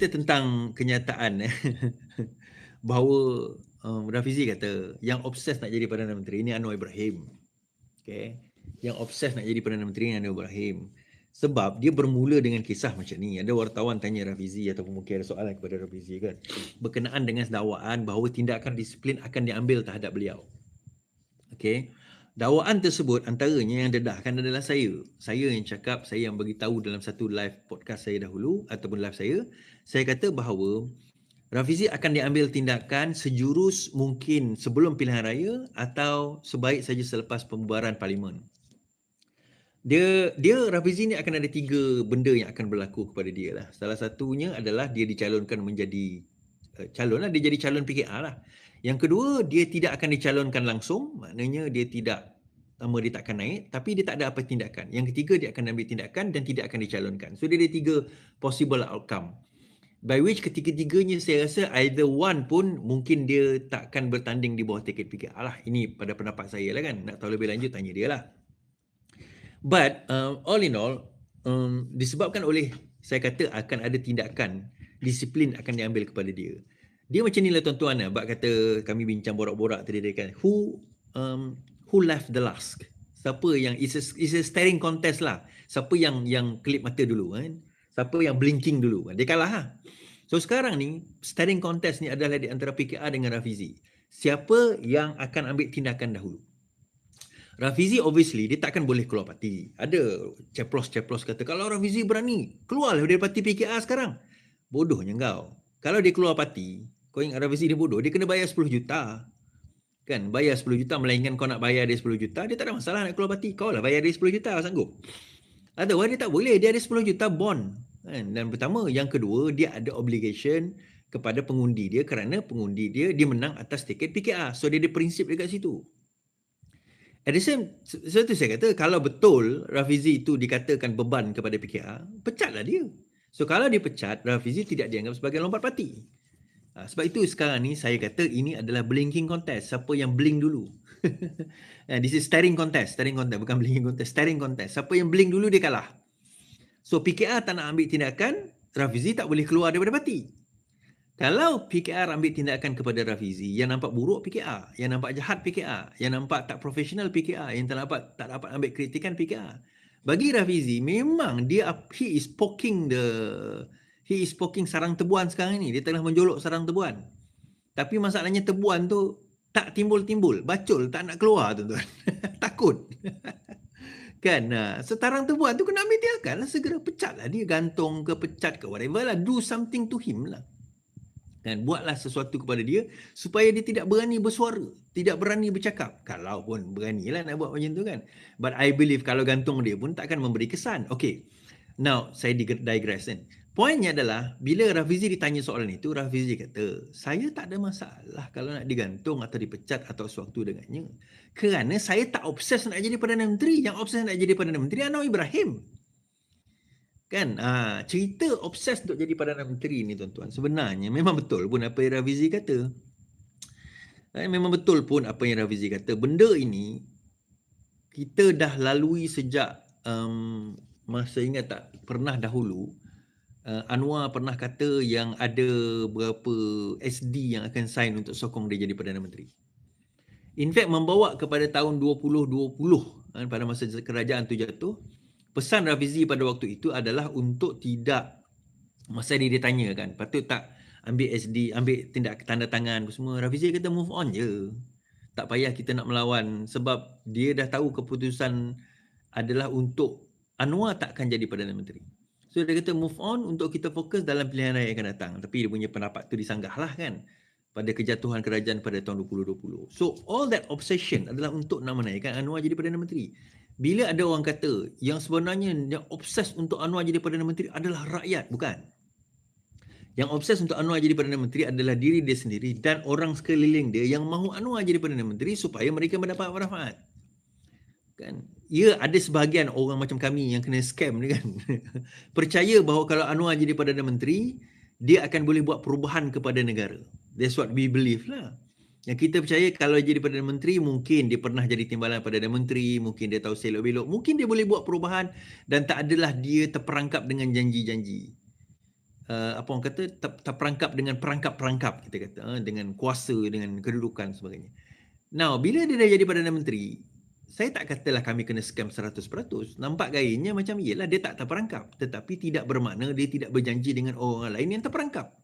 cerita tentang kenyataan eh, bahawa um, Rafizi kata yang obses nak jadi Perdana Menteri ini Anwar Ibrahim. Okay. Yang obses nak jadi Perdana Menteri ini Anwar Ibrahim. Sebab dia bermula dengan kisah macam ni. Ada wartawan tanya Rafizi ataupun mungkin ada soalan kepada Rafizi kan. Berkenaan dengan dakwaan bahawa tindakan disiplin akan diambil terhadap beliau. Okay. Dakwaan tersebut antaranya yang dedahkan adalah saya. Saya yang cakap, saya yang bagi tahu dalam satu live podcast saya dahulu ataupun live saya. Saya kata bahawa Rafizi akan diambil tindakan sejurus mungkin sebelum pilihan raya atau sebaik saja selepas pembubaran parlimen dia dia Rafizi ni akan ada tiga benda yang akan berlaku kepada dia lah. Salah satunya adalah dia dicalonkan menjadi calon lah, dia jadi calon PKR lah. Yang kedua, dia tidak akan dicalonkan langsung, maknanya dia tidak nama dia tak akan naik, tapi dia tak ada apa tindakan. Yang ketiga, dia akan ambil tindakan dan tidak akan dicalonkan. So, dia ada tiga possible outcome. By which ketiga-tiganya saya rasa either one pun mungkin dia takkan bertanding di bawah tiket PKR lah. Ini pada pendapat saya lah kan. Nak tahu lebih lanjut, tanya dia lah. But um, all in all, um, disebabkan oleh saya kata akan ada tindakan disiplin akan diambil kepada dia. Dia macam ni lah tuan-tuan lah. kata kami bincang borak-borak tadi dia kan. Who um, who left the last? Siapa yang is a, is a staring contest lah. Siapa yang yang klip mata dulu kan? Siapa yang blinking dulu? Dia kalah ha. So sekarang ni staring contest ni adalah di antara PKR dengan Rafizi. Siapa yang akan ambil tindakan dahulu? Rafizi obviously dia takkan boleh keluar parti. Ada ceplos-ceplos kata kalau Rafizi berani keluarlah dari parti PKR sekarang. Bodohnya kau. Kalau dia keluar parti, kau ingat Rafizi dia bodoh, dia kena bayar 10 juta. Kan, bayar 10 juta melainkan kau nak bayar dia 10 juta, dia tak ada masalah nak keluar parti. Kau lah bayar dia 10 juta sanggup. Atau dia tak boleh, dia ada 10 juta bond. Kan? Dan pertama, yang kedua, dia ada obligation kepada pengundi dia kerana pengundi dia dia menang atas tiket PKR. So dia ada prinsip dekat situ. At the same, sebab tu saya kata, kalau betul Rafizi itu dikatakan beban kepada PKR, pecatlah dia. So kalau dia pecat, Rafizi tidak dianggap sebagai lompat parti. Ha, sebab itu sekarang ni saya kata ini adalah blinking contest. Siapa yang blink dulu. And this is staring contest. Staring contest, bukan blinking contest. Staring contest. Siapa yang blink dulu dia kalah. So PKR tak nak ambil tindakan, Rafizi tak boleh keluar daripada parti. Kalau PKR ambil tindakan kepada Rafizi yang nampak buruk PKR, yang nampak jahat PKR, yang nampak tak profesional PKR, yang tak dapat tak dapat ambil kritikan PKR. Bagi Rafizi memang dia he is poking the he is poking sarang tebuan sekarang ni. Dia tengah menjolok sarang tebuan. Tapi masalahnya tebuan tu tak timbul-timbul, bacul tak nak keluar tuan-tuan. Takut. kan nah, setarang tebuan tu kena ambil tindakan lah segera pecatlah dia gantung ke pecat ke whatever lah do something to him lah dan buatlah sesuatu kepada dia supaya dia tidak berani bersuara, tidak berani bercakap. Kalau pun beranilah nak buat macam tu kan. But I believe kalau gantung dia pun takkan memberi kesan. Okay. Now, saya digress kan. Poinnya adalah, bila Rafizi ditanya soalan itu, Rafizi kata, saya tak ada masalah kalau nak digantung atau dipecat atau sesuatu dengannya. Kerana saya tak obses nak jadi Perdana Menteri. Yang obses nak jadi Perdana Menteri, Anwar Ibrahim. Kan ha, cerita obses untuk jadi Perdana Menteri ni tuan-tuan sebenarnya memang betul pun apa yang Rafizi kata. Ha, memang betul pun apa yang Rafizi kata. Benda ini kita dah lalui sejak um, masa ingat tak pernah dahulu uh, Anwar pernah kata yang ada berapa SD yang akan sign untuk sokong dia jadi Perdana Menteri. In fact membawa kepada tahun 2020 kan, pada masa kerajaan tu jatuh pesan Rafizi pada waktu itu adalah untuk tidak masa dia ditanya kan patut tak ambil SD ambil tindak tanda tangan? Semua. Rafizi kata move on je. Tak payah kita nak melawan. Sebab dia dah tahu keputusan adalah untuk Anwar takkan jadi Perdana Menteri so dia kata move on untuk kita fokus dalam pilihan raya yang akan datang tapi dia punya pendapat tu disanggah lah kan pada kejatuhan kerajaan pada tahun 2020 so all that obsession adalah untuk nak menaikkan Anwar jadi Perdana Menteri bila ada orang kata yang sebenarnya yang obses untuk Anwar jadi Perdana Menteri adalah rakyat, bukan? Yang obses untuk Anwar jadi Perdana Menteri adalah diri dia sendiri dan orang sekeliling dia yang mahu Anwar jadi Perdana Menteri supaya mereka mendapat manfaat. Kan? Ya, ada sebahagian orang macam kami yang kena scam ni kan. Percaya bahawa kalau Anwar jadi Perdana Menteri, dia akan boleh buat perubahan kepada negara. That's what we believe lah. Yang kita percaya kalau jadi Perdana Menteri mungkin dia pernah jadi timbalan Perdana Menteri, mungkin dia tahu selok belok, mungkin dia boleh buat perubahan dan tak adalah dia terperangkap dengan janji-janji. uh, apa orang kata ter, terperangkap dengan perangkap-perangkap kita kata uh, dengan kuasa dengan kedudukan sebagainya. Now bila dia dah jadi Perdana Menteri, saya tak katalah kami kena scam 100%. Nampak gayanya macam iyalah dia tak terperangkap tetapi tidak bermakna dia tidak berjanji dengan orang lain yang terperangkap.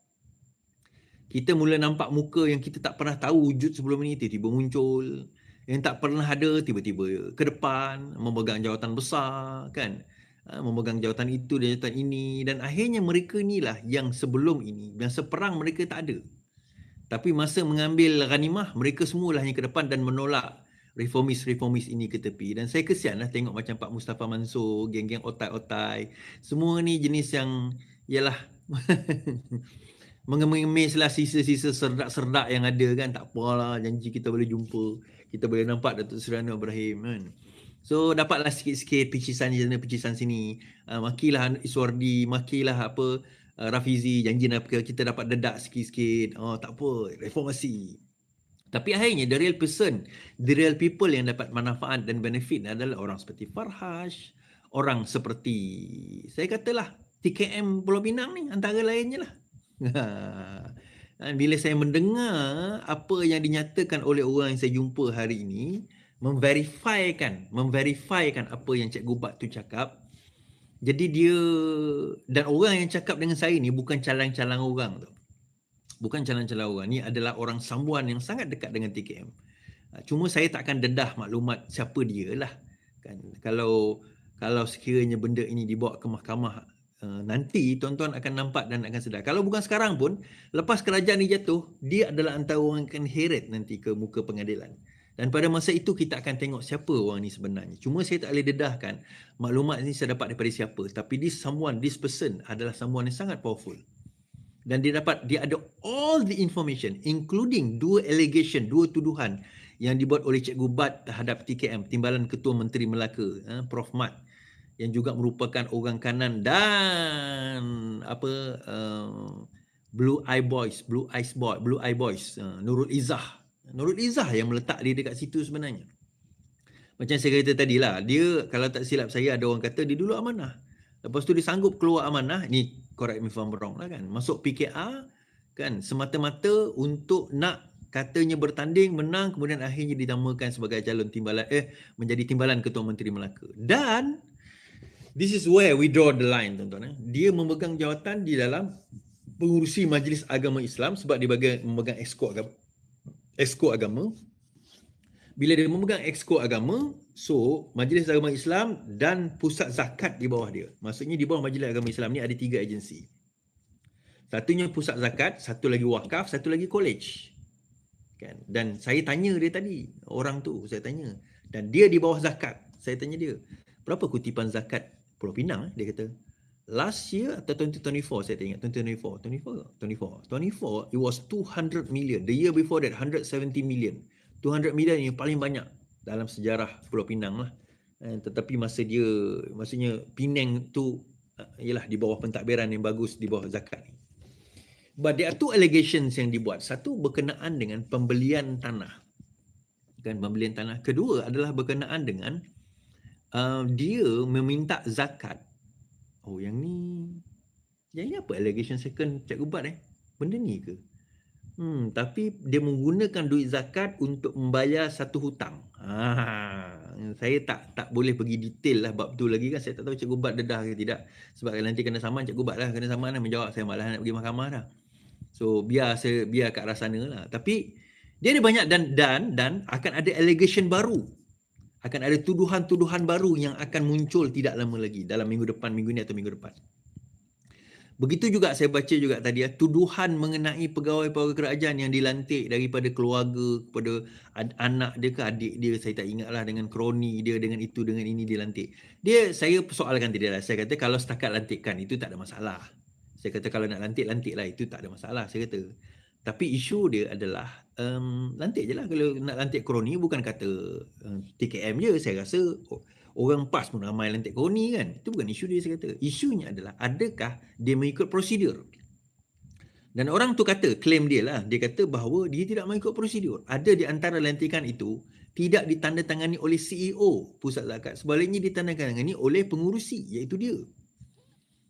Kita mula nampak muka yang kita tak pernah tahu wujud sebelum ini tiba-tiba muncul. Yang tak pernah ada tiba-tiba ke depan memegang jawatan besar kan. Ha, memegang jawatan itu dan jawatan ini dan akhirnya mereka inilah yang sebelum ini yang seperang mereka tak ada tapi masa mengambil ghanimah mereka semualah yang ke depan dan menolak reformis-reformis ini ke tepi dan saya kesian lah tengok macam Pak Mustafa Mansur geng-geng otai-otai semua ni jenis yang ialah mengemis lah sisa-sisa serdak-serdak yang ada kan tak apalah janji kita boleh jumpa kita boleh nampak Datuk Seri Anwar Ibrahim kan So dapatlah sikit-sikit picisan di sana, picisan sini. Uh, makilah Iswardi, makilah apa uh, Rafizi, janji nak kita dapat dedak sikit-sikit. Oh tak apa, reformasi. Tapi akhirnya the real person, the real people yang dapat manfaat dan benefit adalah orang seperti Farhash, orang seperti saya katalah TKM Pulau Pinang ni antara lainnya lah. Bila saya mendengar apa yang dinyatakan oleh orang yang saya jumpa hari ini, memverifikan memverifikan apa yang cikgu Bat tu cakap jadi dia dan orang yang cakap dengan saya ni bukan calang-calang orang tu bukan calang-calang orang ni adalah orang sambuan yang sangat dekat dengan TKM ah, cuma saya tak akan dedah maklumat siapa dia lah kan kalau kalau sekiranya benda ini dibawa ke mahkamah uh, nanti tuan-tuan akan nampak dan akan sedar kalau bukan sekarang pun lepas kerajaan ni jatuh dia adalah antara orang yang akan heret nanti ke muka pengadilan dan pada masa itu kita akan tengok siapa orang ni sebenarnya. Cuma saya tak boleh dedahkan maklumat ini saya dapat daripada siapa. Tapi this someone, this person adalah someone yang sangat powerful. Dan dia dapat, dia ada all the information including dua allegation, dua tuduhan yang dibuat oleh Cikgu Bat terhadap TKM, Timbalan Ketua Menteri Melaka, eh, Prof. Mat yang juga merupakan orang kanan dan apa uh, Blue Eye Boys, Blue Eyes Boy, Blue Eye Boys, uh, Nurul Izzah Nurul Izzah yang meletak dia dekat situ sebenarnya. Macam saya kata tadi lah, dia kalau tak silap saya ada orang kata dia dulu amanah. Lepas tu dia sanggup keluar amanah, ni correct me if I'm wrong lah kan. Masuk PKR kan semata-mata untuk nak katanya bertanding menang kemudian akhirnya ditamakan sebagai calon timbalan eh menjadi timbalan ketua menteri Melaka. Dan this is where we draw the line tuan-tuan eh. Dia memegang jawatan di dalam pengurusi Majlis Agama Islam sebab dia bagi memegang exco agama exco agama bila dia memegang exco agama so majlis agama Islam dan pusat zakat di bawah dia. Maksudnya di bawah majlis agama Islam ni ada tiga agensi satunya pusat zakat satu lagi wakaf satu lagi college. Kan? Dan saya tanya dia tadi orang tu saya tanya. Dan dia di bawah zakat. Saya tanya dia berapa kutipan zakat Pulau Pinang eh? dia kata last year atau 2024 saya ingat 2024 24 24 24 it was 200 million. The year before that 170 million 200 million yang paling banyak dalam sejarah Pulau Pinang lah. Eh, tetapi masa dia maksudnya Penang tu uh, ialah di bawah pentadbiran yang bagus di bawah zakat ni. But there are two allegations yang dibuat. Satu berkenaan dengan pembelian tanah. Kan pembelian tanah. Kedua adalah berkenaan dengan uh, dia meminta zakat. Oh yang ni Yang ni apa allegation second Cikgu Bat eh? Benda ni ke Hmm, tapi dia menggunakan duit zakat untuk membayar satu hutang. Ha, saya tak tak boleh pergi detail lah bab tu lagi kan. Saya tak tahu Cikgu Bat dedah ke tidak. Sebab nanti kena saman Cikgu Bat lah. Kena saman lah menjawab. Saya malah nak pergi mahkamah dah. So biar saya biar kat arah sana lah. Tapi dia ada banyak dan dan dan akan ada allegation baru akan ada tuduhan-tuduhan baru yang akan muncul tidak lama lagi dalam minggu depan, minggu ini atau minggu depan. Begitu juga saya baca juga tadi ya, tuduhan mengenai pegawai-pegawai kerajaan yang dilantik daripada keluarga kepada anak dia ke adik dia saya tak ingatlah dengan kroni dia dengan itu dengan ini dilantik. Dia saya soalkan tadi lah. Saya kata kalau setakat lantikan itu tak ada masalah. Saya kata kalau nak lantik lantiklah itu tak ada masalah saya kata. Tapi isu dia adalah um, lantik je lah kalau nak lantik kroni bukan kata um, TKM je saya rasa oh, orang PAS pun ramai lantik kroni kan itu bukan isu dia saya kata isunya adalah adakah dia mengikut prosedur dan orang tu kata claim dia lah dia kata bahawa dia tidak mengikut prosedur ada di antara lantikan itu tidak ditandatangani oleh CEO pusat zakat sebaliknya ditandatangani oleh pengurusi iaitu dia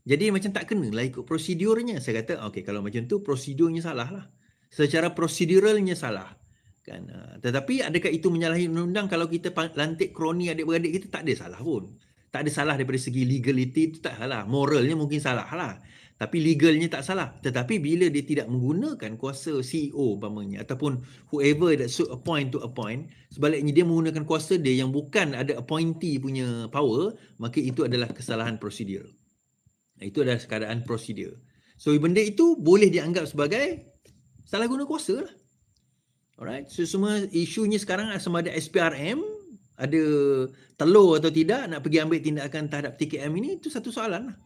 Jadi macam tak kena lah ikut prosedurnya. Saya kata, okey kalau macam tu prosedurnya salah lah. Secara proseduralnya salah. Kan? Uh, tetapi adakah itu menyalahi undang-undang kalau kita lantik kroni adik-beradik kita? Tak ada salah pun. Tak ada salah daripada segi legality itu tak salah. Moralnya mungkin salah lah. Tapi legalnya tak salah. Tetapi bila dia tidak menggunakan kuasa CEO umpamanya ataupun whoever that should appoint to appoint, sebaliknya dia menggunakan kuasa dia yang bukan ada appointee punya power, maka itu adalah kesalahan prosedur. Itu adalah keadaan prosedur. So benda itu boleh dianggap sebagai salah guna kuasa lah. Alright. So semua isunya sekarang sama ada SPRM ada telur atau tidak nak pergi ambil tindakan terhadap TKM ini itu satu soalan lah.